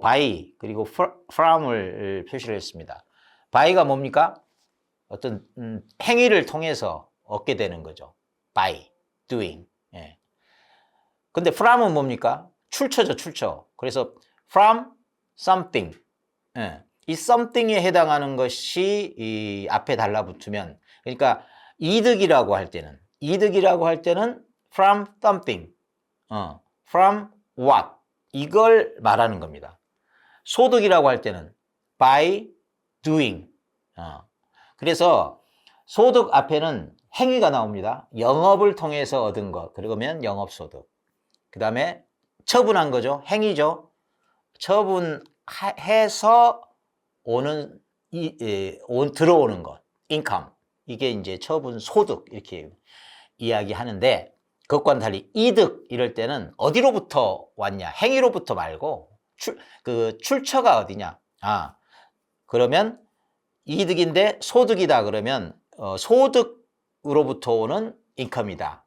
by 그리고 fr- from을 표시를 했습니다. by가 뭡니까? 어떤 음, 행위를 통해서 얻게 되는 거죠. by doing. 예. 근데 from은 뭡니까? 출처죠, 출처. 그래서 from something. 예. 이 something에 해당하는 것이 이 앞에 달라붙으면 그러니까 이득이라고 할 때는 이득이라고 할 때는 from something. 어. from what 이걸 말하는 겁니다. 소득이라고 할 때는 by doing. 어. 그래서 소득 앞에는 행위가 나옵니다. 영업을 통해서 얻은 것. 그러면 영업소득. 그 다음에 처분한 거죠. 행위죠. 처분해서 오는, 이, 에, 온, 들어오는 것. 인컴. 이게 이제 처분 소득. 이렇게 이야기하는데, 그것과는 달리 이득 이럴 때는 어디로부터 왔냐? 행위로부터 말고, 출, 그 출처가 어디냐? 아, 그러면 이득인데 소득이다 그러면 어, 소득으로부터 오는 인컴이다.